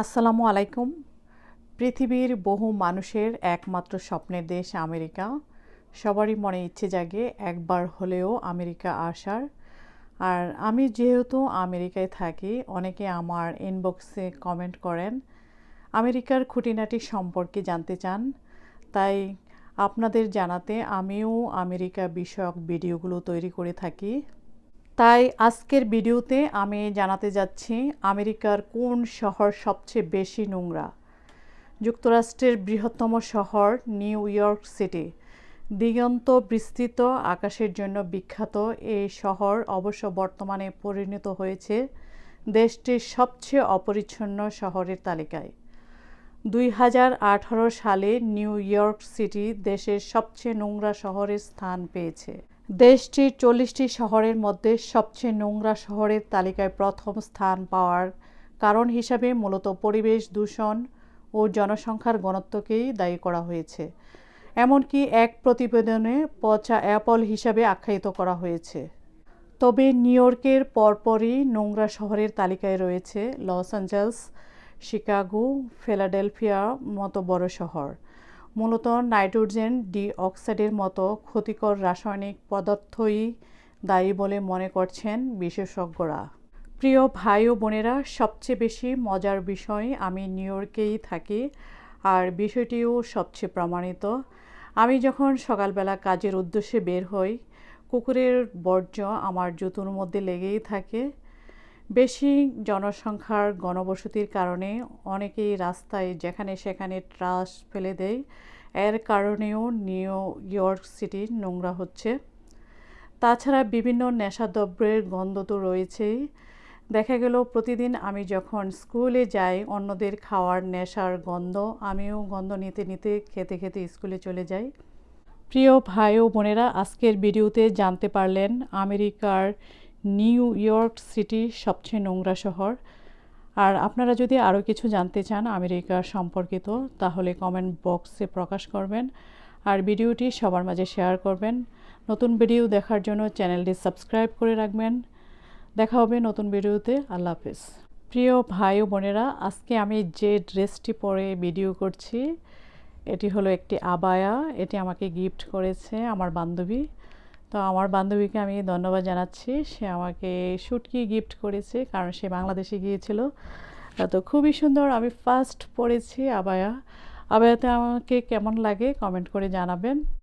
আসসালামু আলাইকুম। পৃথিবীর বহু মানুষের একমাত্র স্বপ্নের দেশ আমেরিকা। সবারই মনে ইচ্ছে জাগে একবার হলেও আমেরিকা আসার। আর আমি যেহেতু আমেরিকায় থাকি, অনেকে আমার ইনবক্সে কমেন্ট করেন, আমেরিকার খুঁটিনাটি সম্পর্কে জানতে চান? তাই আপনাদের জানাতে আমিও আমেরিকা বিষয়ক ভিডিওগুলো তৈরি করে থাকি। তাই আজকের ভিডিওতে আমি জানাতে যাচ্ছি আমেরিকার কোন শহর সবচেয়ে বেশি নোংরা? যুক্তরাষ্ট্রের বৃহত্তম শহর নিউ ইয়র্ক সিটি। দিগন্ত বিস্তৃত আকাশের জন্য বিখ্যাত এই শহর অবশ্য বর্তমানে পরিণত হয়েছে দেশটির সবচেয়ে অপরিচ্ছন্ন শহরের তালিকায়। দুই হাজার আঠারো সালে নিউ ইয়র্ক সিটি দেশের সবচেয়ে নোংরা শহরের স্থান পেয়েছে। দেশটির চল্লিশটি শহরের মধ্যে সবচেয়ে নোংরা শহরের তালিকায় প্রথম স্থান পাওয়ার কারণ হিসাবে মূলত পরিবেশ দূষণ ও জনসংখ্যার ঘনত্বকেই দায়ী করা হয়েছে। এমনকি এক প্রতিবেদনে পচা অ্যাপল হিসাবে আখ্যায়িত করা হয়েছে। তবে নিউ ইয়র্কের পরপরই নোংরা শহরের তালিকায় রয়েছে লস অ্যাঞ্জেলস, শিকাগো, ফিলাডেলফিয়া মতো বড় শহর। মূলত নাইট্রোজেন ডি অক্সাইডের মতো ক্ষতিকর রাসায়নিক পদার্থই দায়ী বলে মনে করছেন বিশেষজ্ঞরা। প্রিয় ভাই ও বোনেরা, সবচেয়ে বেশি মজার বিষয় আমি নিউ ইয়র্কেই থাকি, আর বিষয়টিও সবচেয়ে প্রমাণিত। আমি যখন সকালবেলা কাজের উদ্দেশ্যে বের হই, কুকুরের বর্জ্য আমার জুতোর মধ্যে লেগেই থাকে। বেশি জনসংখ্যার গণবসতির কারণে অনেকেই রাস্তায় যেখানে সেখানে ট্রাস ফেলে দেয়। এর কারণেও নিউ ইয়র্ক সিটি নোংরা হচ্ছে। তাছাড়া বিভিন্ন নেশাদ্রব্যের গন্ধ তো রয়েছেই। দেখা গেল, প্রতিদিন আমি যখন স্কুলে যাই, অন্যদের খাওয়ার নেশার গন্ধ, আমিও গন্ধ নিতে নিতে খেতে খেতে স্কুলে চলে যাই। প্রিয় ভাই ও বোনেরা, আজকের ভিডিওতে জানতে পারলেন, আমেরিকার নিউ ইয়র্ক সিটি সবচেয়ে নোংরা শহর। আর আপনারা যদি আরও কিছু জানতে চান আমেরিকা সম্পর্কিত, তাহলে কমেন্ট বক্সে প্রকাশ করবেন। আর ভিডিওটি সবার মাঝে শেয়ার করবেন। নতুন ভিডিও দেখার জন্য চ্যানেলটি সাবস্ক্রাইব করে রাখবেন। দেখা হবে নতুন ভিডিওতে। আল্লাহ হাফেজ। প্রিয় ভাই ও বোনেরা, আজকে আমি যে ড্রেসটি পরে ভিডিও করছি, এটি হলো একটি আবায়া। এটি আমাকে গিফট করেছে আমার বান্ধবী। তো আমার বান্ধবীকে আমি ধন্যবাদ জানাচ্ছি। সে আমাকে শুটকি গিফট করেছে, কারণ সে বাংলাদেশে গিয়েছিল। তো খুবই সুন্দর, আমি ফার্স্ট পড়েছি আবায়া। আবায়াতে আমাকে কেমন লাগে কমেন্ট করে জানাবেন।